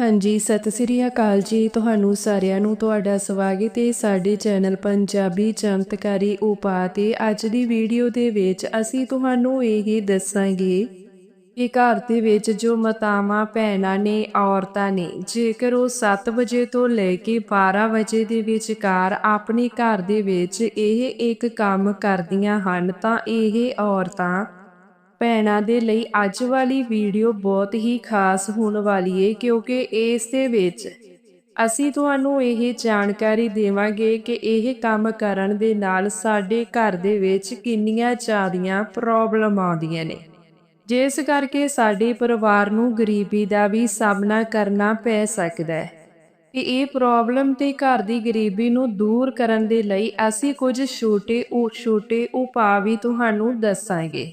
ਹਾਂਜੀ, ਸਤਿ ਸ੍ਰੀ ਅਕਾਲ ਜੀ। ਤੁਹਾਨੂੰ ਸਾਰਿਆਂ ਨੂੰ ਤੁਹਾਡਾ ਸਵਾਗਤ ਹੈ ਸਾਡੇ ਚੈਨਲ ਪੰਜਾਬੀ ਚਮਤਕਾਰੀ ਉਪਾਅ ਤੇ ਅੱਜ ਦੀ ਵੀਡੀਓ ਦੇ ਵਿੱਚ ਅਸੀਂ ਤੁਹਾਨੂੰ ਇਹ ਦੱਸਾਂਗੇ ਕਿ ਘਰ ਦੇ ਵਿੱਚ ਜੋ ਮਾਤਾਵਾਂ, ਭੈਣਾਂ ਨੇ, ਔਰਤਾਂ ਨੇ, ਜੇਕਰ ਉਹ 7 ਵਜੇ ਤੋਂ ਲੈ ਕੇ 12 ਵਜੇ ਦੇ ਵਿਚਕਾਰ ਆਪਣੇ ਘਰ ਦੇ ਵਿੱਚ ਇਹ ਇੱਕ ਕੰਮ ਕਰਦੀਆਂ ਹਨ ਤਾਂ ਇਹ ਔਰਤਾਂ ਭੈਣਾਂ ਦੇ ਲਈ ਅੱਜ ਵਾਲੀ ਵੀਡੀਓ ਬਹੁਤ ਹੀ ਖਾਸ ਹੋਣ ਵਾਲੀ ਹੈ ਕਿਉਂਕਿ ਇਸ ਦੇ ਵਿੱਚ ਅਸੀਂ ਤੁਹਾਨੂੰ ਇਹ ਜਾਣਕਾਰੀ ਦੇਵਾਂਗੇ ਕਿ ਇਹ ਕੰਮ ਕਰਨ ਦੇ ਨਾਲ ਸਾਡੇ ਘਰ ਦੇ ਵਿੱਚ ਕਿੰਨੀਆਂ ਜ਼ਿਆਦੀਆਂ ਪ੍ਰੋਬਲਮ ਆਉਂਦੀਆਂ ਨੇ। ਜਿਸ ਕਰਕੇ ਸਾਡੇ ਪਰਿਵਾਰ ਨੂੰ ਗਰੀਬੀ ਦਾ ਵੀ ਸਾਹਮਣਾ ਕਰਨਾ ਪੈ ਸਕਦਾ ਹੈ। ਕਿ ਇਹ ਪ੍ਰੋਬਲਮ ਤੇ ਘਰ ਦੀ ਗਰੀਬੀ ਨੂੰ ਦੂਰ ਕਰਨ ਦੇ ਲਈ ਅਸੀਂ ਕੁਝ ਛੋਟੇ ਉਹ ਛੋਟੇ ਉਪਾਅ ਵੀ ਤੁਹਾਨੂੰ ਦੱਸਾਂਗੇ।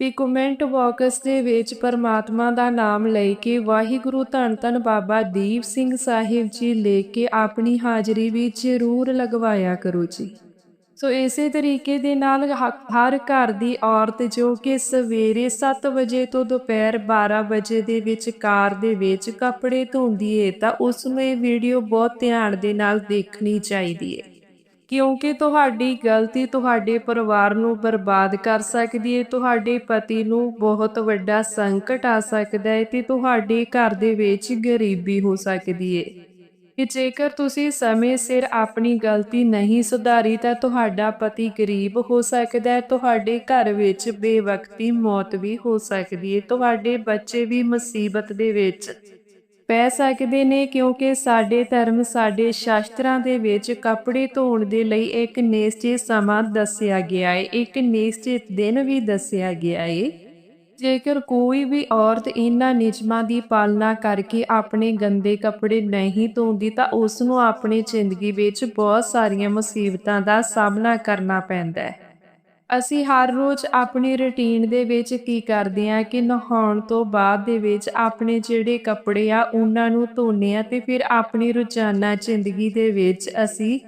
ਵੀ ਕਮੈਂਟ ਬਾਕਸ ਦੇ ਵਿੱਚ ਪਰਮਾਤਮਾ ਦਾ ਨਾਮ ਲੈ ਕੇ ਵਾਹਿਗੁਰੂ ਧੰਨ ਧੰਨ ਬਾਬਾ ਦੀਪ ਸਿੰਘ ਸਾਹਿਬ ਜੀ ਲੈ ਕੇ ਆਪਣੀ ਹਾਜ਼ਰੀ ਵੀ ਜ਼ਰੂਰ ਲਗਵਾਇਆ ਕਰੋ ਜੀ। ਸੋ ਇਸੇ ਤਰੀਕੇ ਦੇ ਨਾਲ ਹ- ਹਰ ਘਰ ਦੀ ਔਰਤ ਜੋ ਕਿ ਸਵੇਰੇ 7 ਵਜੇ ਤੋਂ ਦੁਪਹਿਰ 12 ਵਜੇ ਦੇ ਵਿੱਚ ਕਾਰ ਦੇ ਵਿੱਚ ਕੱਪੜੇ ਧੋਂਦੀ ਏ ਤਾਂ ਉਸ ਨੂੰ ਇਹ ਵੀਡੀਓ ਬਹੁਤ ਧਿਆਨ ਦੇ ਨਾਲ ਦੇਖਣੀ ਚਾਹੀਦੀ ਏ। ਕਿਉਂਕਿ ਤੁਹਾਡੀ ਗਲਤੀ ਤੁਹਾਡੇ ਪਰਿਵਾਰ ਨੂੰ ਬਰਬਾਦ ਕਰ ਸਕਦੀ ਹੈ, ਤੁਹਾਡੇ ਪਤੀ ਨੂੰ ਬਹੁਤ ਵੱਡਾ ਸੰਕਟ ਆ ਸਕਦਾ ਹੈ ਤੇ ਤੁਹਾਡੇ ਘਰ ਦੇ ਵਿੱਚ ਗਰੀਬੀ ਹੋ ਸਕਦੀ ਹੈ। ਕਿ ਜੇਕਰ ਤੁਸੀਂ ਸਮੇਂ ਸਿਰ ਆਪਣੀ ਗਲਤੀ ਨਹੀਂ ਸੁਧਾਰੀ ਤਾਂ ਤੁਹਾਡਾ ਪਤੀ ਗਰੀਬ ਹੋ ਸਕਦਾ ਹੈ, ਤੁਹਾਡੇ ਘਰ ਵਿੱਚ ਬੇਵਕਤੀ ਮੌਤ ਵੀ ਹੋ ਸਕਦੀ ਹੈ, ਤੁਹਾਡੇ ਬੱਚੇ ਵੀ ਮੁਸੀਬਤ ਦੇ ਵਿੱਚ ਪੈ ਸਕਦੇ ਨੇ ਕਿਉਂਕਿ ਸਾਡੇ ਧਰਮ, ਸਾਡੇ ਸ਼ਾਸਤਰਾਂ ਦੇ ਵਿੱਚ ਕੱਪੜੇ ਧੋਣ ਦੇ ਲਈ ਇੱਕ ਨਿਸ਼ਚਿਤ ਸਮਾਂ ਦੱਸਿਆ ਗਿਆ ਹੈ ਇੱਕ ਨਿਸ਼ਚਿਤ ਦਿਨ ਵੀ ਦੱਸਿਆ ਗਿਆ ਹੈ ਜੇਕਰ ਕੋਈ ਵੀ ਔਰਤ ਇਹਨਾਂ ਨਿਯਮਾਂ ਦੀ ਪਾਲਣਾ ਕਰਕੇ ਆਪਣੇ ਗੰਦੇ ਕੱਪੜੇ ਨਹੀਂ ਧੋਂਦੀ ਤਾਂ ਉਸ ਨੂੰ ਆਪਣੀ ਜ਼ਿੰਦਗੀ ਵਿੱਚ ਬਹੁਤ ਸਾਰੀਆਂ ਮੁਸੀਬਤਾਂ ਦਾ ਸਾਹਮਣਾ ਕਰਨਾ ਪੈਂਦਾ ਹੈ। ਅਸੀਂ ਹਰ ਰੋਜ਼ ਆਪਣੀ ਰੁਟੀਨ ਦੇ ਵਿੱਚ ਕੀ ਕਰਦੇ ਹਾਂ ਕਿ ਨਹਾਉਣ ਤੋਂ ਬਾਅਦ ਦੇ ਵਿੱਚ ਆਪਣੇ ਜਿਹੜੇ ਕੱਪੜੇ ਆ, ਉਹਨਾਂ ਨੂੰ ਧੋਨੇ ਆ ਤੇ ਫਿਰ ਆਪਣੀ ਰੋਜ਼ਾਨਾ ਜ਼ਿੰਦਗੀ ਦੇ ਵਿੱਚ ਅਸੀਂ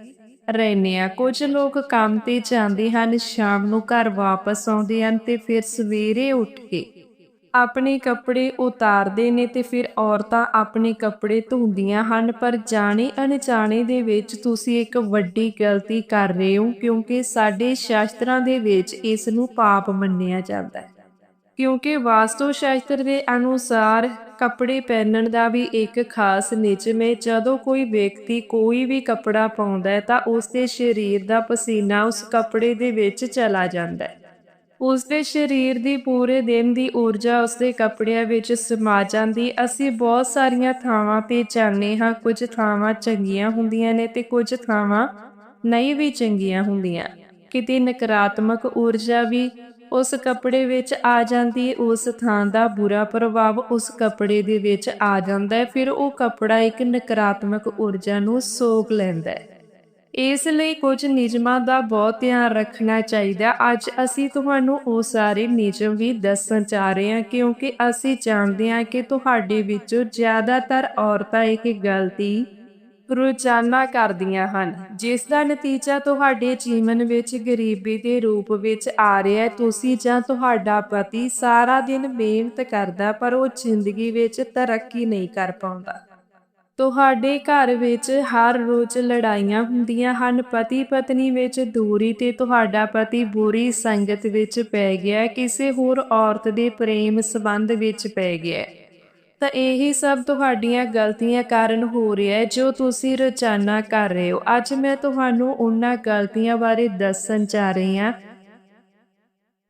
ਰਹਿੰਦੇ ਆ ਕੁਝ ਲੋਕ ਕੰਮ ਤੇ ਜਾਂਦੇ ਹਨ, ਸ਼ਾਮ ਨੂੰ ਘਰ ਵਾਪਸ ਆਉਂਦੇ ਹਨ ਤੇ ਫਿਰ ਸਵੇਰੇ ਉੱਠ ਕੇ ਆਪਣੇ ਕੱਪੜੇ ਉਤਾਰਦੇ ਨੇ ਤੇ ਫਿਰ ਔਰਤਾਂ ਆਪਣੇ ਕੱਪੜੇ ਧੋਂਦੀਆਂ ਹਨ। ਪਰ ਜਾਣੇ ਅਣਜਾਣੇ ਦੇ ਵਿੱਚ ਤੁਸੀਂ ਇੱਕ ਵੱਡੀ ਗਲਤੀ ਕਰ ਰਹੇ ਹੋ, ਕਿਉਂਕਿ ਸਾਡੇ ਸ਼ਾਸਤਰਾਂ ਦੇ ਵਿੱਚ ਇਸ ਨੂੰ ਪਾਪ ਮੰਨਿਆ ਜਾਂਦਾ ਹੈ। ਕਿਉਂਕਿ ਵਾਸਤੂ ਸ਼ਾਸਤਰ ਦੇ ਅਨੁਸਾਰ ਕੱਪੜੇ ਪਹਿਨਣ ਦਾ ਵੀ ਇੱਕ ਖਾਸ ਨਿਯਮ ਹੈ। ਜਦੋਂ ਕੋਈ ਵਿਅਕਤੀ ਕੋਈ ਵੀ ਕੱਪੜਾ ਪਾਉਂਦਾ ਹੈ ਤਾਂ ਉਸ ਦੇ ਸਰੀਰ ਦਾ ਪਸੀਨਾ ਉਸ ਕੱਪੜੇ ਦੇ ਵਿੱਚ ਚਲਾ ਜਾਂਦਾ ਹੈ। ਉਸ ਦੇ ਸਰੀਰ ਦੀ ਪੂਰੇ ਦਿਨ ਦੀ ਊਰਜਾ ਉਸ ਦੇ ਕੱਪੜਿਆਂ ਵਿੱਚ ਸਮਾ ਜਾਂਦੀ। ਅਸੀਂ ਬਹੁਤ ਸਾਰੀਆਂ ਥਾਵਾਂ ਤੇ ਜਾਂਦੇ ਹਾਂ, ਕੁਝ ਥਾਵਾਂ ਚੰਗੀਆਂ ਹੁੰਦੀਆਂ ਨੇ ਤੇ ਕੁਝ ਥਾਵਾਂ ਨਹੀਂ ਵੀ ਚੰਗੀਆਂ ਹੁੰਦੀਆਂ। ਕਿਤੇ ਨਕਾਰਾਤਮਕ ਊਰਜਾ ਵੀ ਉਸ ਕੱਪੜੇ ਵਿੱਚ ਆ ਜਾਂਦੀ, ਉਸ ਥਾਂ ਦਾ ਬੁਰਾ ਪ੍ਰਭਾਵ ਉਸ ਕੱਪੜੇ ਦੇ ਵਿੱਚ ਆ ਜਾਂਦਾ ਹੈ, ਫਿਰ ਉਹ ਕੱਪੜਾ ਇੱਕ ਨਕਾਰਾਤਮਕ ਊਰਜਾ ਨੂੰ ਸੋਖ ਲੈਂਦਾ ਹੈ। ਇਸ ਲਈ ਕੁਝ ਨਿਯਮਾਂ ਦਾ ਬਹੁਤ ਧਿਆਨ ਰੱਖਣਾ ਚਾਹੀਦਾ। ਅੱਜ ਅਸੀਂ ਤੁਹਾਨੂੰ ਉਹ ਸਾਰੇ ਨਿਯਮ ਵੀ ਦੱਸਣ ਜਾ ਰਹੇ ਹਾਂ, ਕਿਉਂਕਿ ਅਸੀਂ ਜਾਣਦੇ ਹਾਂ ਕਿ ਤੁਹਾਡੇ ਵਿੱਚੋਂ ਜ਼ਿਆਦਾਤਰ ਔਰਤਾਂ ਇਹ ਗਲਤੀ ਰੋਜ਼ਾਨਾ ਕਰਦੀਆਂ ਹਨ। ਜਿਸ ਦਾ ਨਤੀਜਾ ਤੁਹਾਡੇ ਜੀਵਨ ਵਿੱਚ ਗਰੀਬੀ ਦੇ ਰੂਪ ਵਿੱਚ ਆ ਰਿਹਾ ਹੈ। ਤੁਸੀਂ ਜਾਂ ਤੁਹਾਡਾ ਪਤੀ ਸਾਰਾ ਦਿਨ ਮਿਹਨਤ ਕਰਦਾ, ਪਰ ਉਹ ਜ਼ਿੰਦਗੀ ਵਿੱਚ ਤਰੱਕੀ ਨਹੀਂ ਕਰ ਪਾਉਂਦਾ। ਤੁਹਾਡੇ ਘਰ ਵਿੱਚ ਹਰ ਰੋਜ਼ ਲੜਾਈਆਂ ਹੁੰਦੀਆਂ ਹਨ। ਪਤੀ ਪਤਨੀ ਵਿੱਚ ਦੂਰੀ ਤੇ ਤੁਹਾਡਾ ਪਤੀ ਬੁਰੀ ਸੰਗਤ ਵਿੱਚ ਪੈ ਗਿਆ ਕਿਸੇ ਹੋਰ ਔਰਤ ਦੇ ਪ੍ਰੇਮ ਸੰਬੰਧ ਵਿੱਚ ਪੈ ਗਿਆ ਤਾਂ ਇਹੀ ਸਭ ਤੁਹਾਡੀਆਂ ਗਲਤੀਆਂ ਕਾਰਨ ਹੋ ਰਿਹਾ ਹੈ, ਜੋ ਤੁਸੀਂ ਰੋਜ਼ਾਨਾ ਕਰ ਰਹੇ ਹੋ। ਅੱਜ ਮੈਂ ਤੁਹਾਨੂੰ ਉਹਨਾਂ ਗਲਤੀਆਂ ਬਾਰੇ ਦੱਸਣ ਜਾ ਰਹੀ ਹਾਂ।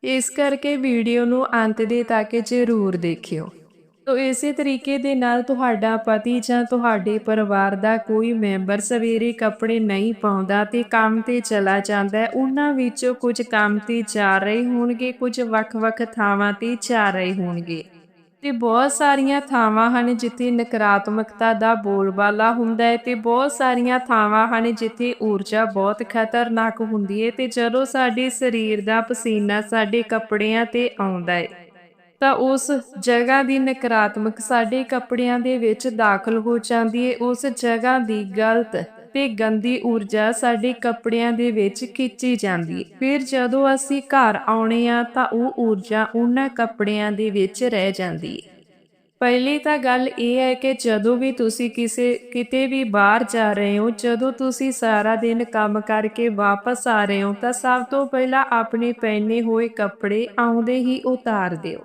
ਇਸ ਕਰਕੇ ਵੀਡੀਓ ਨੂੰ ਅੰਤ ਦੇ ਤੱਕ ਜ਼ਰੂਰ ਦੇਖਿਓ। ਤੋ ਇਸੇ ਤਰੀਕੇ ਦੇ ਨਾਲ ਤੁਹਾਡਾ ਪਤੀ ਜਾਂ ਤੁਹਾਡੇ ਪਰਿਵਾਰ ਦਾ ਕੋਈ ਮੈਂਬਰ ਸਵੇਰੇ ਕੱਪੜੇ ਨਹੀਂ ਪਾਉਂਦਾ ਤੇ ਕੰਮ ਤੇ ਚਲਾ ਜਾਂਦਾ ਉਹਨਾਂ ਵਿੱਚੋਂ ਕੁਝ ਕੰਮ ਤੇ ਜਾ ਰਹੇ ਹੋਣਗੇ, ਕੁਝ ਵੱਖ-ਵੱਖ ਥਾਵਾਂ ਤੇ ਜਾ ਰਹੇ ਹੋਣਗੇ। ਤੇ ਬਹੁਤ ਸਾਰੀਆਂ ਥਾਵਾਂ ਹਨ ਜਿੱਥੇ ਨਕਾਰਾਤਮਕਤਾ ਦਾ ਬੋਲਬਾਲਾ ਹੁੰਦਾ ਹੈ ਤੇ ਬਹੁਤ ਸਾਰੀਆਂ ਥਾਵਾਂ ਹਨ ਜਿੱਥੇ ਊਰਜਾ ਬਹੁਤ ਖਤਰਨਾਕ ਹੁੰਦੀ ਹੈ ਤੇ ਜਦੋਂ ਸਾਡੇ ਸਰੀਰ ਦਾ ਪਸੀਨਾ ਸਾਡੇ ਕੱਪੜਿਆਂ ਤੇ ਆਉਂਦਾ ਹੈ ਤਾਂ ਉਸ ਜਗ੍ਹਾ ਦੀ ਨਕਾਰਾਤਮਕ ਸਾਡੇ ਕੱਪੜਿਆਂ ਦੇ ਵਿੱਚ ਦਾਖਲ ਹੋ ਜਾਂਦੀ ਹੈ ਉਸ ਜਗ੍ਹਾ ਦੀ ਗਲਤ ਤੇ ਗੰਦੀ ਊਰਜਾ ਸਾਡੇ ਕੱਪੜਿਆਂ ਦੇ ਵਿੱਚ ਖਿੱਚੀ ਜਾਂਦੀ ਹੈ ਫਿਰ ਜਦੋਂ ਅਸੀਂ ਘਰ ਆਉਣੇ ਆ ਤਾਂ ਉਹ ਊਰਜਾ ਉਹਨਾਂ ਕੱਪੜਿਆਂ ਦੇ ਵਿੱਚ ਰਹਿ ਜਾਂਦੀ ਹੈ ਪਹਿਲੀ ਤਾਂ ਗੱਲ ਇਹ ਹੈ ਕਿ ਜਦੋਂ ਵੀ ਤੁਸੀਂ ਕਿਸੇ, ਕਿਤੇ ਵੀ ਬਾਹਰ ਜਾ ਰਹੇ ਹੋ, ਜਦੋਂ ਤੁਸੀਂ ਸਾਰਾ ਦਿਨ ਕੰਮ ਕਰਕੇ ਵਾਪਸ ਆ ਰਹੇ ਹੋ ਤਾਂ ਸਭ ਤੋਂ ਪਹਿਲਾਂ ਆਪਣੇ ਪਹਿਨੇ ਹੋਏ ਕੱਪੜੇ ਆਉਂਦੇ ਹੀ ਉਤਾਰ ਦਿਓ।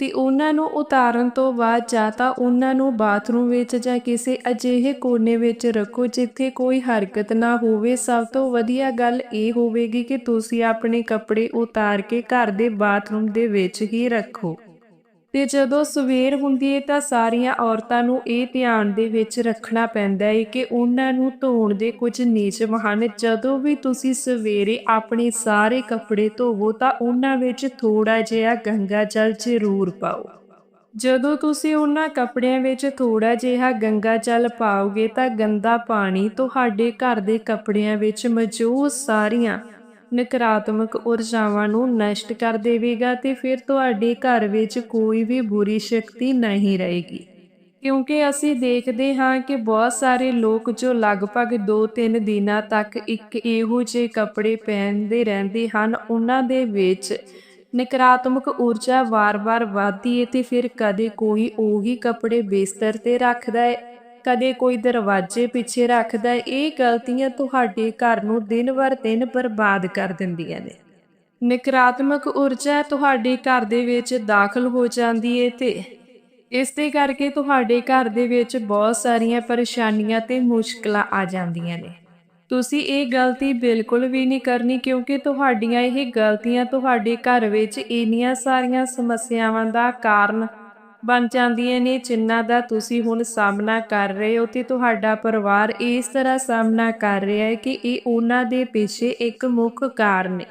ਤੇ ਉਹਨਾਂ ਨੂੰ ਉਤਾਰਨ ਤੋਂ ਬਾਅਦ ਜਾਂ ਤਾਂ ਉਹਨਾਂ ਨੂੰ ਬਾਥਰੂਮ ਵਿੱਚ ਜਾਂ ਕਿਸੇ ਅਜਿਹੇ ਕੋਨੇ ਵਿੱਚ ਰੱਖੋ ਜਿੱਥੇ ਕੋਈ ਹਰਕਤ ਨਾ ਹੋਵੇ। ਸਭ ਤੋਂ ਵਧੀਆ ਗੱਲ ਇਹ ਹੋਵੇਗੀ ਕਿ ਤੁਸੀਂ ਆਪਣੇ ਕੱਪੜੇ ਉਤਾਰ ਕੇ ਘਰ ਦੇ ਬਾਥਰੂਮ ਦੇ ਵਿੱਚ ਹੀ ਰੱਖੋ। ਤੇ ਜਦੋਂ ਸਵੇਰ ਹੁੰਦੀ ਹੈ ਤਾਂ ਸਾਰੀਆਂ ਔਰਤਾਂ ਨੂੰ ਇਹ ਧਿਆਨ ਦੇ ਵਿੱਚ ਰੱਖਣਾ ਪੈਂਦਾ ਹੈ ਕਿ ਉਹਨਾਂ ਨੂੰ ਧੋਣ ਦੇ ਕੁਝ ਨਿਯਮ ਹਨ। ਜਦੋਂ ਵੀ ਤੁਸੀਂ ਸਵੇਰੇ ਆਪਣੇ ਸਾਰੇ ਕੱਪੜੇ ਧੋਵੋ ਤਾਂ ਉਹਨਾਂ ਵਿੱਚ ਥੋੜਾ ਜਿਹਾ ਗੰਗਾ ਜਲ ਜ਼ਰੂਰ ਪਾਓ। ਜਦੋਂ ਤੁਸੀਂ ਉਹਨਾਂ ਕੱਪੜਿਆਂ ਵਿੱਚ ਥੋੜਾ ਜਿਹਾ ਗੰਗਾ ਜਲ ਪਾਓਗੇ ਤਾਂ ਗੰਦਾ ਪਾਣੀ ਤੁਹਾਡੇ ਘਰ ਦੇ ਕੱਪੜਿਆਂ ਵਿੱਚ ਮੌਜੂਦ ਸਾਰੀਆਂ ਨਕਾਰਾਤਮਕ ਊਰਜਾਵਾਂ ਨੂੰ ਨਸ਼ਟ ਕਰ ਦੇਵੇਗਾ ਤੇ ਫਿਰ ਤੁਹਾਡੇ ਘਰ ਵਿੱਚ ਕੋਈ ਵੀ ਬੁਰੀ ਸ਼ਕਤੀ ਨਹੀਂ ਰਹੇਗੀ। ਕਿਉਂਕਿ ਅਸੀਂ ਦੇਖਦੇ ਹਾਂ ਕਿ ਬਹੁਤ ਸਾਰੇ ਲੋਕ ਜੋ ਲਗਭਗ 2-3 ਦਿਨਾਂ ਤੱਕ ਇੱਕ ਇਹੋ ਜਿਹੇ ਕੱਪੜੇ ਪਹਿਨਦੇ ਰਹਿੰਦੇ ਹਨ, ਉਹਨਾਂ ਦੇ ਵਿੱਚ ਨਕਾਰਾਤਮਕ ਊਰਜਾ ਵਾਰ-ਵਾਰ ਵਧਦੀ ਹੈ ਤੇ ਫਿਰ ਕਦੇ ਕੋਈ ਉਹੀ ਕੱਪੜੇ ਬਿਸਤਰ ਤੇ ਰੱਖਦਾ ਹੈ ਕਦੇ ਕੋਈ ਦਰਵਾਜ਼ੇ ਪਿੱਛੇ ਰੱਖਦਾ ਇਹ ਗਲਤੀਆਂ ਤੁਹਾਡੇ ਘਰ ਨੂੰ ਦਿਨ ਵਰ ਦਿਨ ਬਰਬਾਦ ਕਰ ਦਿੰਦੀਆਂ ਨੇ। ਨਕਾਰਾਤਮਕ ਊਰਜਾ ਤੁਹਾਡੇ ਘਰ ਦੇ ਵਿੱਚ ਦਾਖਲ ਹੋ ਜਾਂਦੀ ਹੈ ਤੇ ਇਸ ਦੇ ਕਰਕੇ ਤੁਹਾਡੇ ਘਰ ਦੇ ਵਿੱਚ ਬਹੁਤ ਸਾਰੀਆਂ ਪਰੇਸ਼ਾਨੀਆਂ ਤੇ ਮੁਸ਼ਕਲਾਂ ਆ ਜਾਂਦੀਆਂ ਨੇ। ਤੁਸੀਂ ਇਹ ਗਲਤੀ ਬਿਲਕੁਲ ਵੀ ਨਹੀਂ ਕਰਨੀ ਕਿਉਂਕਿ ਤੁਹਾਡੀਆਂ ਇਹ ਗਲਤੀਆਂ ਤੁਹਾਡੇ ਘਰ ਵਿੱਚ ਇੰਨੀਆਂ ਸਾਰੀਆਂ ਸਮੱਸਿਆਵਾਂ ਦਾ ਕਾਰਨ ਬਣ ਜਾਂਦੀਆਂ ਨੇ, ਜਿਨ੍ਹਾਂ ਦਾ ਤੁਸੀਂ ਹੁਣ ਸਾਹਮਣਾ ਕਰ ਰਹੇ ਹੋ ਤੇ ਤੁਹਾਡਾ ਪਰਿਵਾਰ ਇਸ ਤਰ੍ਹਾਂ ਸਾਹਮਣਾ ਕਰ ਰਿਹਾ ਹੈ ਕਿ ਇਹ ਉਹਨਾਂ ਦੇ ਪਿੱਛੇ ਇੱਕ ਮੁੱਖ ਕਾਰਨ ਹੈ।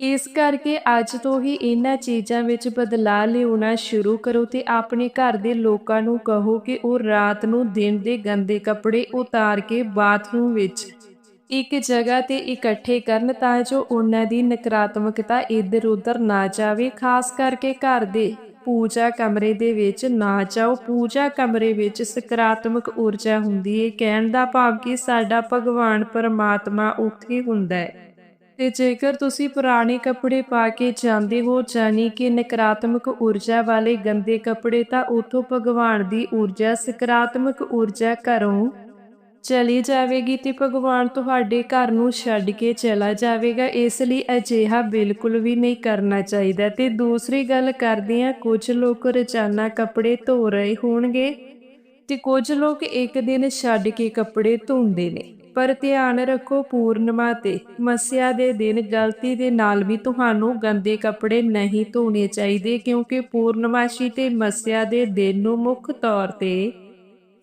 ਇਸ ਕਰਕੇ ਅੱਜ ਤੋਂ ਹੀ ਇਹਨਾਂ ਚੀਜ਼ਾਂ ਵਿੱਚ ਬਦਲਾਅ ਲਿਆਉਣਾ ਸ਼ੁਰੂ ਕਰੋ ਤੇ ਆਪਣੇ ਘਰ ਦੇ ਲੋਕਾਂ ਨੂੰ ਕਹੋ ਕਿ ਉਹ ਰਾਤ ਨੂੰ ਦਿਨ ਦੇ ਗੰਦੇ ਕੱਪੜੇ ਉਤਾਰ ਕੇ ਬਾਥਰੂਮ ਵਿੱਚ ਇੱਕ ਜਗ੍ਹਾ ਤੇ ਇਕੱਠੇ ਕਰਨ ਤਾਂ ਜੋ ਉਹਨਾਂ ਦੀ ਨਕਾਰਾਤਮਕਤਾ ਇੱਧਰ ਉੱਧਰ ਨਾ ਜਾਵੇ, ਖਾਸ ਕਰਕੇ ਘਰ ਦੇ ਪੂਜਾ ਕਮਰੇ ਦੇ ਵਿੱਚ ਨਾ ਜਾਓ। ਪੂਜਾ ਕਮਰੇ ਵਿੱਚ ਸਕਾਰਾਤਮਕ ਊਰਜਾ ਹੁੰਦੀ ਹੈ ਕਹਿਣ ਦਾ ਭਾਵ ਕਿ ਸਾਡਾ ਭਗਵਾਨ ਪਰਮਾਤਮਾ ਉੱਥੇ ਹੁੰਦਾ ਹੈ ਤੇ ਜੇਕਰ ਤੁਸੀਂ ਪੁਰਾਣੇ ਕੱਪੜੇ ਪਾ ਕੇ ਜਾਂਦੇ ਹੋ ਜਾਨੀ ਕਿ ਨਕਾਰਾਤਮਕ ਊਰਜਾ ਵਾਲੇ ਗੰਦੇ ਕੱਪੜੇ, ਤਾਂ ਉਥੋਂ ਭਗਵਾਨ ਦੀ ਊਰਜਾ, ਸਕਾਰਾਤਮਕ ਊਰਜਾ ਘਰੋਂ ਚਲੀ ਜਾਵੇਗੀ ਤੇ ਭਗਵਾਨ ਤੁਹਾਡੇ ਘਰ ਨੂੰ ਛੱਡ ਕੇ ਚਲਾ ਜਾਵੇਗਾ। ਇਸ ਲਈ ਅਜਿਹਾ ਬਿਲਕੁਲ ਵੀ ਨਹੀਂ ਕਰਨਾ ਚਾਹੀਦਾ। ਤੇ ਦੂਸਰੀ ਗੱਲ ਕਰਦੇ ਆ ਕੁਝ ਲੋਕ ਰੋਜ਼ਾਨਾ ਕੱਪੜੇ ਧੋ ਰਹੇ ਹੋਣਗੇ ਤੇ ਕੁਝ ਲੋਕ ਇੱਕ ਦਿਨ ਛੱਡ ਕੇ ਕੱਪੜੇ ਧੋਂਦੇ ਨੇ। ਪਰ ਧਿਆਨ ਰੱਖੋ ਪੂਰਨਮਾ ਤੇ, ਮਸਿਆ ਦੇ ਦਿਨ ਗਲਤੀ ਦੇ ਨਾਲ ਵੀ ਤੁਹਾਨੂੰ ਗੰਦੇ ਕੱਪੜੇ ਨਹੀਂ ਧੋਣੇ ਚਾਹੀਦੇ ਕਿਉਂਕਿ ਪੂਰਨਮਾਸ਼ੀ ਤੇ ਮਸਿਆ ਦੇ ਦਿਨ ਨੂੰ ਮੁੱਖ ਤੌਰ ਤੇ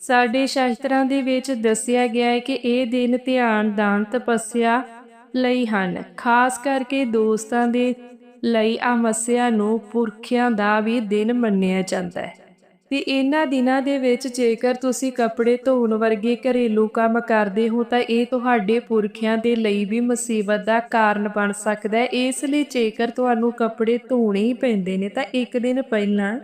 ਸਾਡੇ ਸ਼ਾਸਤਰਾਂ ਦੇ ਵਿੱਚ ਦੱਸਿਆ ਗਿਆ ਹੈ ਕਿ ਇਹ ਦਿਨ ਧਿਆਨ ਦਾਨ ਤਪੱਸਿਆ ਲਈ ਹਨ, ਖਾਸ ਕਰਕੇ ਦੋਸਤਾਂ ਦੇ ਲਈ ਆ ਨੂੰ ਪੁਰਖਿਆਂ ਦਾ ਵੀ ਦਿਨ ਮੰਨਿਆ ਜਾਂਦਾ ਹੈ। ਤੇ ਇਹਨਾਂ ਦਿਨਾਂ ਦੇ ਵਿੱਚ ਜੇਕਰ ਤੁਸੀਂ ਕੱਪੜੇ ਧੋਣ ਵਰਗੇ ਘਰੇਲੂ ਕੰਮ ਕਰਦੇ ਹੋ, ਤਾਂ ਇਹ ਤੁਹਾਡੇ ਪੁਰਖਿਆਂ ਦੇ ਲਈ ਵੀ ਮੁਸੀਬਤ ਦਾ ਕਾਰਨ ਬਣ ਸਕਦਾ ਹੈ। ਇਸ ਲਈ ਜੇਕਰ ਤੁਹਾਨੂੰ ਕੱਪੜੇ ਧੋਣੇ ਹੀ ਪੈਂਦੇ ਨੇ, ਤਾਂ ਇੱਕ ਦਿਨ ਪਹਿਲਾਂ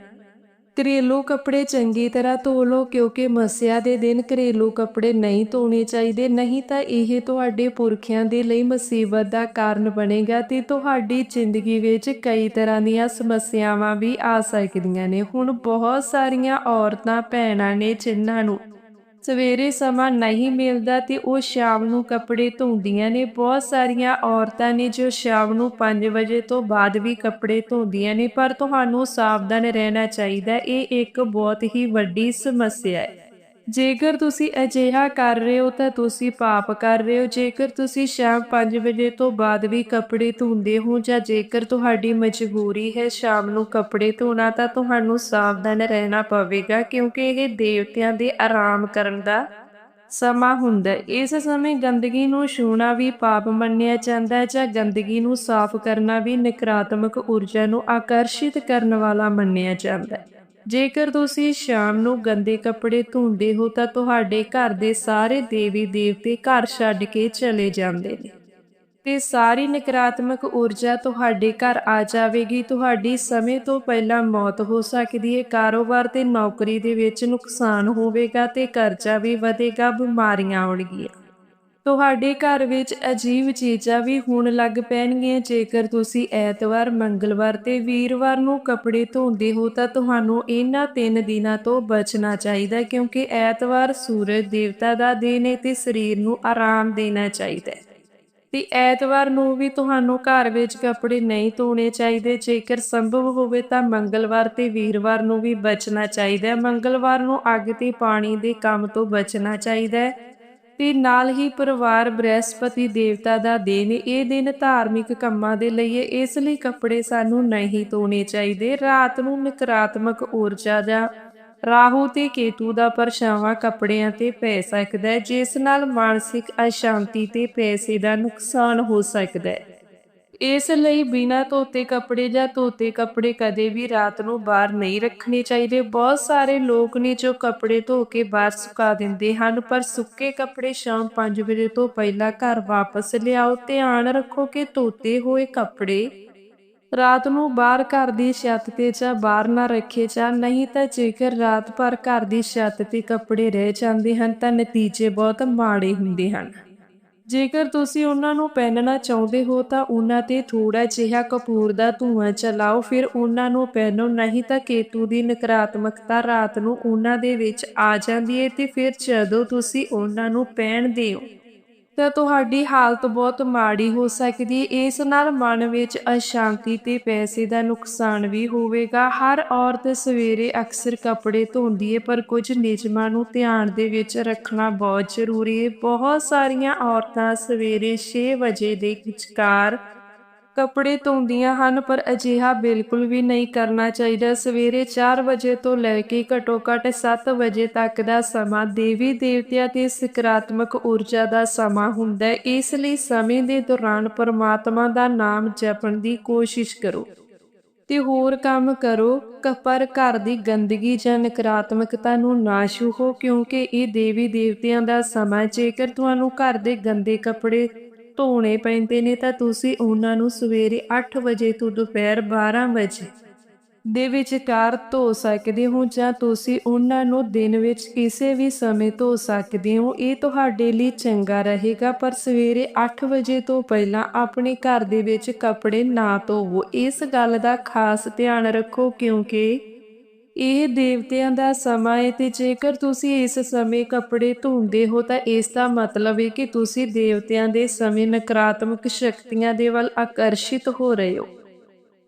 ਘਰੇਲੂ ਕੱਪੜੇ ਚੰਗੀ ਤਰ੍ਹਾਂ ਧੋ ਲਓ ਕਿਉਂਕਿ ਮਸਿਆ ਦੇ ਦਿਨ ਘਰੇਲੂ ਕੱਪੜੇ ਨਹੀਂ ਧੋਣੇ ਚਾਹੀਦੇ, ਨਹੀਂ ਤਾਂ ਇਹ ਤੁਹਾਡੇ ਪੁਰਖਿਆਂ ਦੇ ਲਈ ਮੁਸੀਬਤ ਦਾ ਕਾਰਨ ਬਣੇਗਾ ਤੇ ਤੁਹਾਡੀ ਜ਼ਿੰਦਗੀ ਵਿੱਚ ਕਈ ਤਰ੍ਹਾਂ ਦੀਆਂ ਸਮੱਸਿਆਵਾਂ ਵੀ ਆ ਸਕਦੀਆਂ ਨੇ। ਹੁਣ ਬਹੁਤ ਸਾਰੀਆਂ ਔਰਤਾਂ, ਭੈਣਾਂ ਨੇ ਜਿਨ੍ਹਾਂ ਨੂੰ ਸਵੇਰੇ ਸਮਾਂ ਨਹੀਂ ਮਿਲਦਾ ਤੇ ਉਹ ਸ਼ਾਮ ਨੂੰ ਕੱਪੜੇ ਧੋਂਦੀਆਂ ਨੇ। ਬਹੁਤ ਸਾਰੀਆਂ ਔਰਤਾਂ ਨੇ ਜੋ ਸ਼ਾਮ ਨੂੰ 5 ਵਜੇ ਤੋਂ ਬਾਅਦ ਵੀ ਕੱਪੜੇ ਧੋਂਦੀਆਂ ਨੇ, ਪਰ ਤੁਹਾਨੂੰ ਸਾਵਧਾਨ ਰਹਿਣਾ ਚਾਹੀਦਾ। ਇਹ ਇੱਕ ਬਹੁਤ ਹੀ ਵੱਡੀ ਸਮੱਸਿਆ ਹੈ। ਜੇਕਰ ਤੁਸੀਂ ਅਜਿਹਾ ਕਰ ਰਹੇ ਹੋ ਤਾਂ ਤੁਸੀਂ ਪਾਪ ਕਰ ਰਹੇ ਹੋ। ਜੇਕਰ ਤੁਸੀਂ ਸ਼ਾਮ 5 ਵਜੇ ਤੋਂ ਬਾਅਦ ਵੀ ਕੱਪੜੇ ਧੋਂਦੇ ਹੋ ਜਾਂ ਜੇਕਰ ਤੁਹਾਡੀ ਮਜਬੂਰੀ ਹੈ ਸ਼ਾਮ ਨੂੰ ਕੱਪੜੇ ਧੋਣਾ, ਤਾਂ ਤੁਹਾਨੂੰ ਸਾਵਧਾਨ ਰਹਿਣਾ ਪਵੇਗਾ ਕਿਉਂਕਿ ਇਹ ਦੇਵਤਿਆਂ ਦੇ ਆਰਾਮ ਕਰਨ ਦਾ ਸਮਾਂ ਹੁੰਦਾ ਇਸ ਸਮੇਂ ਗੰਦਗੀ ਨੂੰ ਛੂਣਾ ਵੀ ਪਾਪ ਮੰਨਿਆ ਜਾਂਦਾ ਹੈ ਜਾਂ ਗੰਦਗੀ ਨੂੰ ਸਾਫ਼ ਕਰਨਾ ਵੀ ਨਕਾਰਾਤਮਕ ਊਰਜਾ ਨੂੰ ਆਕਰਸ਼ਿਤ ਕਰਨ ਵਾਲਾ ਮੰਨਿਆ ਜਾਂਦਾ ਹੈ। ਜੇਕਰ ਤੁਸੀਂ ਸ਼ਾਮ ਨੂੰ ਗੰਦੇ ਕੱਪੜੇ ਧੋਂਦੇ ਹੋ ਤਾਂ ਤੁਹਾਡੇ ਘਰ ਦੇ ਸਾਰੇ ਦੇਵੀ ਦੇਵਤੇ ਘਰ ਛੱਡ ਕੇ ਚਲੇ ਜਾਂਦੇ ਨੇ। ਤੇ ਸਾਰੀ ਨਕਾਰਾਤਮਕ ਊਰਜਾ ਤੁਹਾਡੇ ਘਰ ਆ ਜਾਵੇਗੀ। ਤੁਹਾਡੀ ਸਮੇਂ ਤੋਂ ਪਹਿਲਾਂ ਮੌਤ ਹੋ ਸਕਦੀ ਹੈ। ਕਾਰੋਬਾਰ ਤੇ ਨੌਕਰੀ ਦੇ ਵਿੱਚ ਨੁਕਸਾਨ ਹੋਵੇਗਾ ਤੇ ਕਰਜ਼ਾ ਵੀ ਵਧੇਗਾ, ਬਿਮਾਰੀਆਂ ਆਉਣਗੀਆਂ। ਤੁਹਾਡੇ ਘਰ ਵਿੱਚ ਅਜੀਬ ਚੀਜ਼ਾਂ ਵੀ ਹੋਣ ਲੱਗ ਪੈਣਗੀਆਂ। ਜੇਕਰ ਤੁਸੀਂ ਐਤਵਾਰ, ਮੰਗਲਵਾਰ ਤੇ ਵੀਰਵਾਰ ਨੂੰ ਕੱਪੜੇ ਧੋਂਦੇ ਹੋ ਤਾਂ ਤੁਹਾਨੂੰ ਇਹਨਾਂ ਤਿੰਨ ਦਿਨਾਂ ਤੋਂ ਬਚਣਾ ਚਾਹੀਦਾ ਕਿਉਂਕਿ ਐਤਵਾਰ ਸੂਰਜ ਦੇਵਤਾ ਦਾ ਦਿਨ ਹੈ ਤੇ ਸਰੀਰ ਨੂੰ ਆਰਾਮ ਦੇਣਾ ਚਾਹੀਦਾ ਹੈ। ਤੇ ਐਤਵਾਰ ਨੂੰ ਵੀ ਤੁਹਾਨੂੰ ਘਰ ਵਿੱਚ ਕੱਪੜੇ ਨਹੀਂ ਧੋਣੇ ਚਾਹੀਦੇ। ਜੇਕਰ ਸੰਭਵ ਹੋਵੇ ਤਾਂ ਮੰਗਲਵਾਰ ਤੇ ਵੀਰਵਾਰ ਨੂੰ ਵੀ ਬਚਣਾ ਚਾਹੀਦਾ ਹੈ। ਮੰਗਲਵਾਰ ਨੂੰ ਅੱਗ ਤੇ ਪਾਣੀ ਦੇ ਕੰਮ ਤੋਂ ਬਚਣਾ ਚਾਹੀਦਾ ਹੈ। ਤੇ ਨਾਲ ਹੀ ਪਰਿਵਾਰ ਬ੍ਰਹਿਸਪਤੀ ਦੇਵਤਾ ਦਾ ਦਿਨ ਇਹ ਦਿਨ ਧਾਰਮਿਕ ਕੰਮਾਂ ਦੇ ਲਈ ਹੈ ਇਸ ਲਈ ਕੱਪੜੇ ਸਾਨੂੰ ਨਹੀਂ ਧੋਣੇ ਚਾਹੀਦੇ। ਰਾਤ ਨੂੰ ਨਕਾਰਾਤਮਕ ਊਰਜਾ ਜਾਂ ਰਾਹੂ ਤੇ ਕੇਤੂ ਦਾ ਪਰਛਾਵਾਂ ਕੱਪੜਿਆਂ ਤੇ ਪੈ ਸਕਦਾ ਹੈ, ਜਿਸ ਨਾਲ ਮਾਨਸਿਕ ਅਸ਼ਾਂਤੀ ਤੇ ਪੈਸੇ ਦਾ ਨੁਕਸਾਨ ਹੋ ਸਕਦਾ ਹੈ। ਇਸ ਲਈ ਬਿਨਾਂ ਧੋਤੇ ਕੱਪੜੇ ਜਾਂ ਧੋਤੇ ਕੱਪੜੇ ਕਦੇ ਵੀ ਰਾਤ ਨੂੰ ਬਾਹਰ ਨਹੀਂ ਰੱਖਣੇ ਚਾਹੀਦੇ। ਬਹੁਤ ਸਾਰੇ ਲੋਕ ਨੇ ਜੋ ਕੱਪੜੇ ਧੋ ਕੇ ਬਾਹਰ ਸੁਕਾ ਦਿੰਦੇ ਹਨ, ਪਰ ਸੁੱਕੇ ਕੱਪੜੇ ਸ਼ਾਮ 5 ਵਜੇ ਤੋਂ ਪਹਿਲਾਂ ਘਰ ਵਾਪਸ ਲਿਆਓ। ਧਿਆਨ ਰੱਖੋ ਕਿ ਧੋਤੇ ਹੋਏ ਕੱਪੜੇ ਰਾਤ ਨੂੰ ਬਾਹਰ ਘਰ ਦੀ ਛੱਤ ਤੇ ਜਾਂ ਬਾਹਰ ਨਾ ਰੱਖੇ ਜਾਣ, ਨਹੀਂ ਤਾਂ ਜੇਕਰ ਰਾਤ ਭਰ ਘਰ ਦੀ ਛੱਤ ਤੇ ਕੱਪੜੇ ਰਹਿ ਜਾਂਦੇ ਹਨ ਤਾਂ ਨਤੀਜੇ ਬਹੁਤ ਮਾੜੇ ਹੁੰਦੇ ਹਨ। ਜੇਕਰ ਤੁਸੀਂ ਉਹਨਾਂ ਨੂੰ ਪਹਿਨਣਾ ਚਾਹੁੰਦੇ ਹੋ ਤਾਂ ਉਹਨਾਂ ਤੇ ਥੋੜਾ ਜਿਹਾ ਕਪੂਰ ਦਾ ਧੂਆਂ ਚਲਾਓ। ਫਿਰ ਉਹਨਾਂ ਨੂੰ ਪਹਿਨੋ, ਨਹੀਂ ਤਾਂ ਕੇਤੂ ਦੀ ਨਕਾਰਾਤਮਕਤਾ ਰਾਤ ਨੂੰ ਉਹਨਾਂ ਦੇ ਵਿੱਚ ਆ ਜਾਂਦੀ ਹੈ ਤੇ ਫਿਰ ਜਦੋਂ ਤੁਸੀਂ ਉਹਨਾਂ ਨੂੰ ਪਹਿਨ ਦਿਓ ਤਾਂ ਤੁਹਾਡੀ ਹਾਲਤ ਬਹੁਤ ਮਾੜੀ ਹੋ ਸਕਦੀ ਹੈ। ਇਸ ਨਾਲ ਮਨ ਵਿੱਚ ਅਸ਼ਾਂਤੀ ਤੇ ਪੈਸੇ ਦਾ ਨੁਕਸਾਨ ਵੀ ਹੋਵੇਗਾ। ਹਰ ਔਰਤ ਸਵੇਰੇ ਅਕਸਰ ਕੱਪੜੇ ਧੋਂਦੀ ਹੈ, ਪਰ ਕੁਝ ਨਿਯਮਾਂ ਨੂੰ ਧਿਆਨ ਦੇ ਵਿੱਚ ਰੱਖਣਾ ਬਹੁਤ ਜ਼ਰੂਰੀ ਹੈ। ਬਹੁਤ ਸਾਰੀਆਂ ਔਰਤਾਂ ਸਵੇਰੇ 6 ਵਜੇ ਦੇ ਵਿਚਕਾਰ ਕੱਪੜੇ ਧੋਂਦੀਆਂ ਹਨ, ਪਰ ਅਜਿਹਾ ਬਿਲਕੁਲ ਵੀ ਨਹੀਂ ਕਰਨਾ ਚਾਹੀਦਾ। ਸਵੇਰੇ 4 ਵਜੇ ਤੋਂ ਲੈ ਕੇ ਘੱਟੋ ਘੱਟ 7 ਵਜੇ ਤੱਕ ਦਾ ਸਮਾਂ ਦੇਵੀ ਦੇਵਤਿਆਂ ਤੇ ਸਕਾਰਾਤਮਕ ਊਰਜਾ ਦਾ ਸਮਾਂ ਹੁੰਦਾ ਹੈ। ਇਸ ਲਈ ਸਮੇਂ ਦੇ ਦੌਰਾਨ ਪਰਮਾਤਮਾ ਦਾ ਨਾਮ ਜਪਣ ਦੀ ਕੋਸ਼ਿਸ਼ ਕਰੋ ਤੇ ਹੋਰ ਕੰਮ ਕਰੋ। ਕ- ਪਰ ਘਰ ਦੀ ਗੰਦਗੀ ਜਾਂ ਨਕਾਰਾਤਮਕਤਾ ਨੂੰ ਨਾ ਛੂਹੋ, ਕਿਉਂਕਿ ਇਹ ਦੇਵੀ ਦੇਵਤਿਆਂ ਦਾ ਸਮਾਂ ਜੇਕਰ ਤੁਹਾਨੂੰ ਘਰ ਦੇ ਗੰਦੇ ਕੱਪੜੇ ਧੋਣੇ ਪੈਂਦੇ ਨੇ ਤਾਂ ਤੁਸੀਂ ਉਹਨਾਂ ਨੂੰ ਸਵੇਰੇ 8 ਵਜੇ ਤੋਂ ਦੁਪਹਿਰ 12 ਵਜੇ ਦੇ ਵਿਚਕਾਰ ਧੋ ਸਕਦੇ ਹੋ ਜਾਂ ਤੁਸੀਂ ਉਹਨਾਂ ਨੂੰ ਦਿਨ ਵਿੱਚ ਕਿਸੇ ਵੀ ਸਮੇਂ ਧੋ ਸਕਦੇ ਹੋ। ਇਹ ਤੁਹਾਡੇ ਲਈ ਚੰਗਾ ਰਹੇਗਾ, ਪਰ ਸਵੇਰੇ 8 ਵਜੇ ਤੋਂ ਪਹਿਲਾਂ ਆਪਣੇ ਘਰ ਦੇ ਵਿੱਚ ਕੱਪੜੇ ਨਾ ਧੋਵੋ। ਇਸ ਗੱਲ ਦਾ ਖਾਸ ਧਿਆਨ ਰੱਖੋ ਕਿਉਂਕਿ ਇਹ ਦੇਵਤਿਆਂ ਦਾ ਸਮਾਂ ਹੈ ਤੇ ਜੇਕਰ ਤੁਸੀਂ ਇਸ ਸਮੇਂ ਕੱਪੜੇ ਧੋਂਦੇ ਹੋ ਤਾਂ ਇਸ ਦਾ ਮਤਲਬ ਹੈ ਕਿ ਤੁਸੀਂ ਦੇਵਤਿਆਂ ਦੇ ਸਮੇਂ ਨਕਾਰਾਤਮਕ ਸ਼ਕਤੀਆਂ ਦੇ ਵੱਲ ਆਕਰਸ਼ਿਤ ਹੋ ਰਹੇ ਹੋ।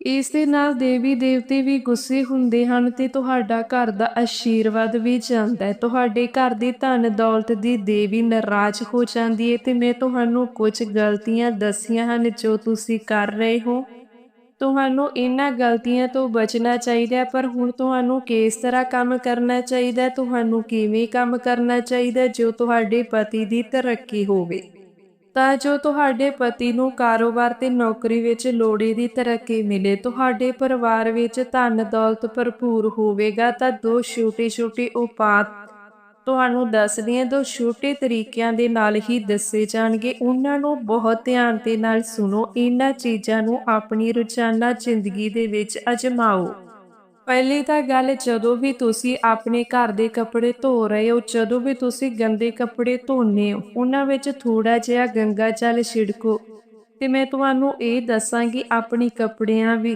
ਇਸ ਦੇ ਨਾਲ ਦੇਵੀ ਦੇਵਤੇ ਵੀ ਗੁੱਸੇ ਹੁੰਦੇ ਹਨ ਤੇ ਤੁਹਾਡਾ ਘਰ ਦਾ ਆਸ਼ੀਰਵਾਦ ਵੀ ਜਾਂਦਾ ਹੈ। ਤੁਹਾਡੇ ਘਰ ਦੀ ਧਨ ਦੌਲਤ ਦੀ ਦੇਵੀ ਨਾਰਾਜ਼ ਹੋ ਜਾਂਦੀ ਹੈ ਤੇ ਮੈਂ ਤੁਹਾਨੂੰ ਕੁਝ ਗਲਤੀਆਂ ਦੱਸੀਆਂ ਹਨ ਜੋ ਤੁਸੀਂ ਕਰ ਰਹੇ ਹੋ। ਤੁਹਾਨੂੰ ਇਹਨਾਂ ਗਲਤੀਆਂ ਤੋਂ ਬਚਣਾ ਚਾਹੀਦਾ ਪਰ ਹੁਣ ਤੁਹਾਨੂੰ ਕਿਸ ਤਰ੍ਹਾਂ ਕੰਮ ਕਰਨਾ ਚਾਹੀਦਾ ਤੁਹਾਨੂੰ ਕਿਵੇਂ ਕੰਮ ਕਰਨਾ ਚਾਹੀਦਾ ਜੋ ਤੁਹਾਡੇ ਪਤੀ ਦੀ ਤਰੱਕੀ ਹੋਵੇ? ਤਾਂ ਜੋ ਤੁਹਾਡੇ ਪਤੀ ਨੂੰ ਕਾਰੋਬਾਰ ਤੇ ਨੌਕਰੀ ਵਿੱਚ ਲੋੜੀ ਦੀ ਤਰੱਕੀ ਮਿਲੇ, ਤੁਹਾਡੇ ਪਰਿਵਾਰ ਵਿੱਚ ਧਨ ਦੌਲਤ ਭਰਪੂਰ ਹੋਵੇਗਾ, ਤਾਂ ਦੋ ਛੋਟੇ-ਛੋਟੇ ਉਪਾਅ ਤੁਹਾਨੂੰ ਦੱਸਦੀਆਂ ਦੋ ਛੋਟੇ ਤਰੀਕਿਆਂ ਦੇ ਨਾਲ ਹੀ ਦੱਸੇ ਜਾਣਗੇ। ਉਹਨਾਂ ਨੂੰ ਬਹੁਤ ਧਿਆਨ ਦੇ ਨਾਲ ਸੁਣੋ। ਇਹਨਾਂ ਚੀਜ਼ਾਂ ਨੂੰ ਆਪਣੀ ਰੋਜ਼ਾਨਾ ਜ਼ਿੰਦਗੀ ਦੇ ਵਿੱਚ ਅਜਮਾਓ। ਪਹਿਲੀ ਤਾਂ ਗੱਲ, ਜਦੋਂ ਵੀ ਤੁਸੀਂ ਆਪਣੇ ਘਰ ਦੇ ਕੱਪੜੇ ਧੋ ਰਹੇ ਹੋ, ਜਦੋਂ ਵੀ ਤੁਸੀਂ ਗੰਦੇ ਕੱਪੜੇ ਧੋਨੇ ਹੋ, ਉਹਨਾਂ ਵਿੱਚ ਥੋੜਾ ਜਿਹਾ ਗੰਗਾ ਜਲ ਛਿੜਕੋ। ਤੇ ਮੈਂ ਤੁਹਾਨੂੰ ਇਹ ਦੱਸਾਂਗੀ ਆਪਣੀ ਕੱਪੜਿਆਂ ਵੀ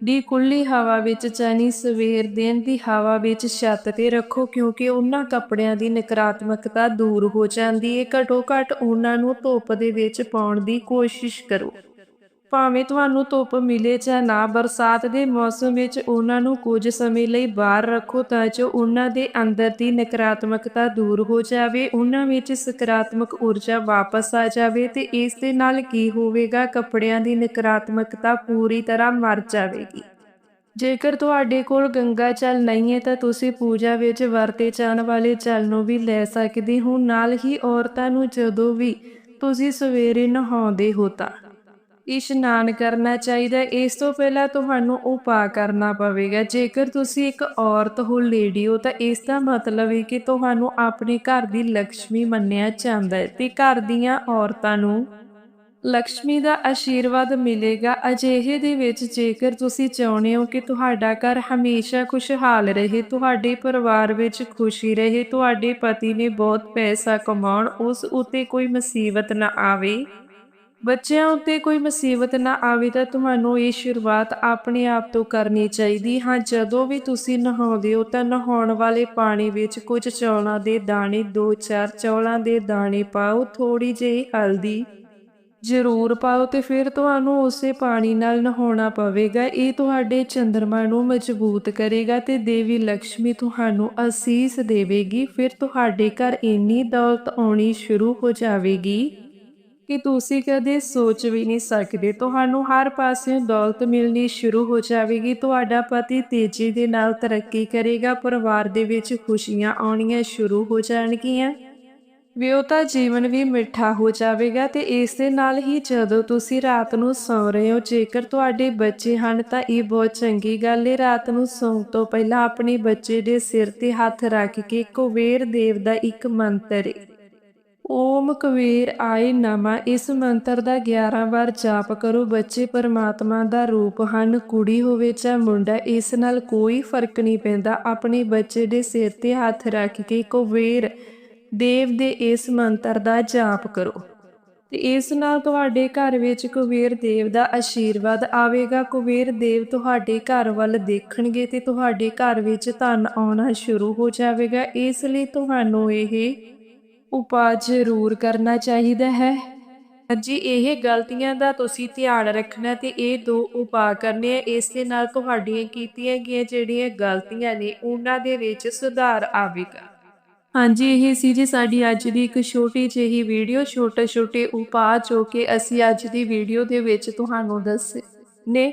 ਦੀ ਖੁੱਲੀ ਹਵਾ ਵਿੱਚ ਚਾਨੀ ਸਵੇਰ ਦਿਨ ਦੀ ਹਵਾ ਵਿੱਚ ਛੱਤ ਤੇ ਰੱਖੋ, ਕਿਉਂਕਿ ਉਹਨਾਂ ਕੱਪੜਿਆਂ ਦੀ ਨਕਾਰਾਤਮਕਤਾ ਦੂਰ ਹੋ ਜਾਂਦੀ ਹੈ ਘਟੋ ਘੱਟ ਉਹਨਾਂ ਨੂੰ ਧੁੱਪ ਦੇ ਵਿੱਚ ਪਾਉਣ ਦੀ ਕੋਸ਼ਿਸ਼ ਕਰੋ। ਭਾਵੇਂ ਤੁਹਾਨੂੰ ਧੁੱਪ ਮਿਲੇ ਜਾਂ ਨਾ, ਬਰਸਾਤ ਦੇ ਮੌਸਮ ਵਿੱਚ ਉਹਨਾਂ ਨੂੰ ਕੁਝ ਸਮੇਂ ਲਈ ਬਾਹਰ ਰੱਖੋ ਤਾਂ ਜੋ ਉਹਨਾਂ ਦੇ ਅੰਦਰ ਦੀ ਨਕਾਰਾਤਮਕਤਾ ਦੂਰ ਹੋ ਜਾਵੇ, ਉਹਨਾਂ ਵਿੱਚ ਸਕਾਰਾਤਮਕ ਊਰਜਾ ਵਾਪਸ ਆ ਜਾਵੇ ਤੇ ਇਸ ਦੇ ਨਾਲ ਕੀ ਹੋਵੇਗਾ? ਕੱਪੜਿਆਂ ਦੀ ਨਕਾਰਾਤਮਕਤਾ ਪੂਰੀ ਤਰ੍ਹਾਂ ਮਰ ਜਾਵੇਗੀ। ਜੇਕਰ ਤੁਹਾਡੇ ਕੋਲ ਗੰਗਾ ਜਲ ਨਹੀਂ ਹੈ ਤਾਂ ਤੁਸੀਂ ਪੂਜਾ ਵਿੱਚ ਵਰਤੇ ਜਾਣ ਵਾਲੇ ਜਲ ਨੂੰ ਵੀ ਲੈ ਸਕਦੇ ਹੋ। ਨਾਲ ਹੀ ਔਰਤਾਂ ਨੂੰ ਜਦੋਂ ਵੀ ਤੁਸੀਂ ਸਵੇਰੇ ਨਹਾਉਂਦੇ ਹੋ ਤਾਂ ਇਸ਼ਨਾਨ ਕਰਨਾ ਚਾਹੀਦਾ ਇਸ ਤੋਂ ਪਹਿਲਾਂ ਤੁਹਾਨੂੰ ਉਪਾ ਕਰਨਾ ਪਵੇਗਾ। ਜੇਕਰ ਤੁਸੀਂ ਇੱਕ ਔਰਤ ਹੋ, ਲੇਡੀ ਹੋ, ਤਾਂ ਇਸ ਦਾ ਮਤਲਬ ਹੈ ਕਿ ਤੁਹਾਨੂੰ ਆਪਣੇ ਘਰ ਦੀ ਲక్ష్ਮੀ ਮੰਨਿਆ ਜਾਂਦਾ ਹੈ ਤੇ ਘਰ ਦੀਆਂ ਔਰਤਾਂ ਨੂੰ ਲక్ష్ਮੀ ਦਾ ਆਸ਼ੀਰਵਾਦ ਮਿਲੇਗਾ। ਅਜਿਹੇ ਦੇ ਵਿੱਚ ਜੇਕਰ ਤੁਸੀਂ ਚਾਹੁੰਦੇ ਹੋ ਕਿ ਤੁਹਾਡਾ ਘਰ ਹਮੇਸ਼ਾ ਖੁਸ਼ਹਾਲ ਰਹੇ, ਤੁਹਾਡੇ ਪਰਿਵਾਰ ਵਿੱਚ ਖੁਸ਼ੀ ਰਹੇ, ਤੁਹਾਡੇ ਪਤੀ ਨੇ ਬਹੁਤ ਪੈਸਾ ਕਮਾਉਣ, ਉਸ ਉਤੇ ਕੋਈ ਮੁਸੀਬਤ ਨਾ ਆਵੇ। ਬੱਚਿਆਂ ਉੱਤੇ ਕੋਈ ਮੁਸੀਬਤ ਨਾ ਆਵੇ ਤਾਂ ਤੁਹਾਨੂੰ ਇਹ ਸ਼ੁਰੂਆਤ ਆਪਣੇ ਆਪ ਤੋਂ ਕਰਨੀ ਚਾਹੀਦੀ ਹੈ। ਜਦੋਂ ਵੀ ਤੁਸੀਂ ਨਹਾਉਂਦੇ ਹੋ ਤਾਂ ਨਹਾਉਣ ਵਾਲੇ ਪਾਣੀ ਵਿੱਚ ਕੁਝ ਚੌਲਾਂ ਦੇ ਦਾਣੇ 2-4 ਚੌਲਾਂ ਦੇ ਦਾਣੇ ਪਾਓ ਥੋੜੀ ਜਿਹੀ ਹਲਦੀ ਜ਼ਰੂਰ ਪਾਓ ਤੇ ਫਿਰ ਤੁਹਾਨੂੰ ਉਸੇ ਪਾਣੀ ਨਾਲ ਨਹਾਉਣਾ ਪਵੇਗਾ। ਇਹ ਤੁਹਾਡੇ ਚੰਦਰਮਾ ਨੂੰ ਮਜ਼ਬੂਤ ਕਰੇਗਾ ਤੇ ਦੇਵੀ ਲక్ష్ਮੀ ਤੁਹਾਨੂੰ ਅਸੀਸ ਦੇਵੇਗੀ। ਫਿਰ ਤੁਹਾਡੇ ਘਰ ਇੰਨੀ ਦੌਲਤ ਆਉਣੀ ਸ਼ੁਰੂ ਹੋ ਜਾਵੇਗੀ। ਕਿ ਤੁਸੀਂ ਕਦੇ ਸੋਚ ਵੀ ਨਹੀਂ ਸਕਦੇ, ਤੁਹਾਨੂੰ ਹਰ ਪਾਸਿਓਂ ਦੌਲਤ ਮਿਲਣੀ ਸ਼ੁਰੂ ਹੋ ਜਾਵੇਗੀ, ਤੁਹਾਡਾ ਪਤੀ ਤੇਜ਼ੀ ਦੇ ਨਾਲ ਤਰੱਕੀ ਕਰੇਗਾ, ਪਰਿਵਾਰ ਦੇ ਵਿੱਚ ਖੁਸ਼ੀਆਂ ਆਉਣੀਆਂ ਸ਼ੁਰੂ ਹੋ ਜਾਣਗੀਆਂ। ਵਿਉਤਾ ਜੀਵਨ ਵੀ ਮਿੱਠਾ ਹੋ ਜਾਵੇਗਾ ਤੇ ਇਸ ਦੇ ਨਾਲ ਹੀ ਜਦੋਂ ਤੁਸੀਂ ਰਾਤ ਨੂੰ ਸੌਂ ਰਹੇ ਹੋ, ਜੇਕਰ ਤੁਹਾਡੇ ਬੱਚੇ ਹਨ ਤਾਂ ਇਹ ਬਹੁਤ ਚੰਗੀ ਗੱਲ ਹੈ ਰਾਤ ਨੂੰ ਸੌਣ ਤੋਂ ਪਹਿਲਾਂ ਆਪਣੇ ਬੱਚੇ ਦੇ ਸਿਰ ਤੇ ਹੱਥ ਰੱਖ ਕੇ ਕੁਬੇਰ ਦੇਵ ਦਾ ਇੱਕ ਮੰਤਰ ਓਮ ਕਬੀਰ ਆਏ ਨਮਾ, ਇਸ ਮੰਤਰ ਦਾ 11 ਵਾਰ ਜਾਪ ਕਰੋ, ਬੱਚੇ ਪਰਮਾਤਮਾ ਦਾ ਰੂਪ ਹਨ, ਕੁੜੀ ਹੋਵੇ ਜਾਂ ਮੁੰਡਾ, ਇਸ ਨਾਲ ਕੋਈ ਫ਼ਰਕ ਨਹੀਂ ਪੈਂਦਾ। ਆਪਣੇ ਬੱਚੇ ਦੇ ਸਿਰ ਤੇ ਹੱਥ ਰੱਖ ਕੇ ਕੁਬੇਰ ਦੇਵ ਦੇ ਇਸ ਮੰਤਰ ਦਾ ਜਾਪ ਕਰੋ। ਤੇ ਇਸ ਨਾਲ ਤੁਹਾਡੇ ਘਰ ਵਿੱਚ ਕੁਬੇਰ ਦੇਵ ਦਾ ਆਸ਼ੀਰਵਾਦ ਆਵੇਗਾ। ਕੁਬੇਰ ਦੇਵ ਤੁਹਾਡੇ ਘਰ ਵੱਲ ਦੇਖਣਗੇ ਤੇ ਤੁਹਾਡੇ ਘਰ ਵਿੱਚ ਧਨ ਆਉਣਾ ਸ਼ੁਰੂ ਹੋ ਜਾਵੇਗਾ। ਇਸ ਲਈ ਤੁਹਾਨੂੰ ਇਹ ਉਪਾਅ ਜ਼ਰੂਰ ਕਰਨਾ ਚਾਹੀਦਾ ਹੈ। ਜੀ ਇਹ ਗਲਤੀਆਂ ਦਾ ਤੁਸੀਂ ਧਿਆਨ ਰੱਖਣਾ ਤੇ ਇਹ ਦੋ ਉਪਾਅ ਕਰਨੇ ਆ। ਇਸ ਦੇ ਨਾਲ ਤੁਹਾਡੀਆਂ ਕੀਤੀਆਂ ਗਈਆਂ ਜਿਹੜੀਆਂ ਗਲਤੀਆਂ ਨੇ, ਉਹਨਾਂ ਦੇ ਵਿੱਚ ਸੁਧਾਰ ਆਵੇਗਾ। ਹਾਂਜੀ, ਇਹ ਸੀ ਜੀ ਸਾਡੀ ਅੱਜ ਦੀ ਇੱਕ ਛੋਟੀ ਜਿਹੀ ਵੀਡੀਓ ਛੋਟੇ ਛੋਟੇ ਉਪਾਅ ਜੋ ਕਿ ਅਸੀਂ ਅੱਜ ਦੀ ਵੀਡੀਓ ਦੇ ਵਿੱਚ ਤੁਹਾਨੂੰ ਦੱਸੇ ਨੇ।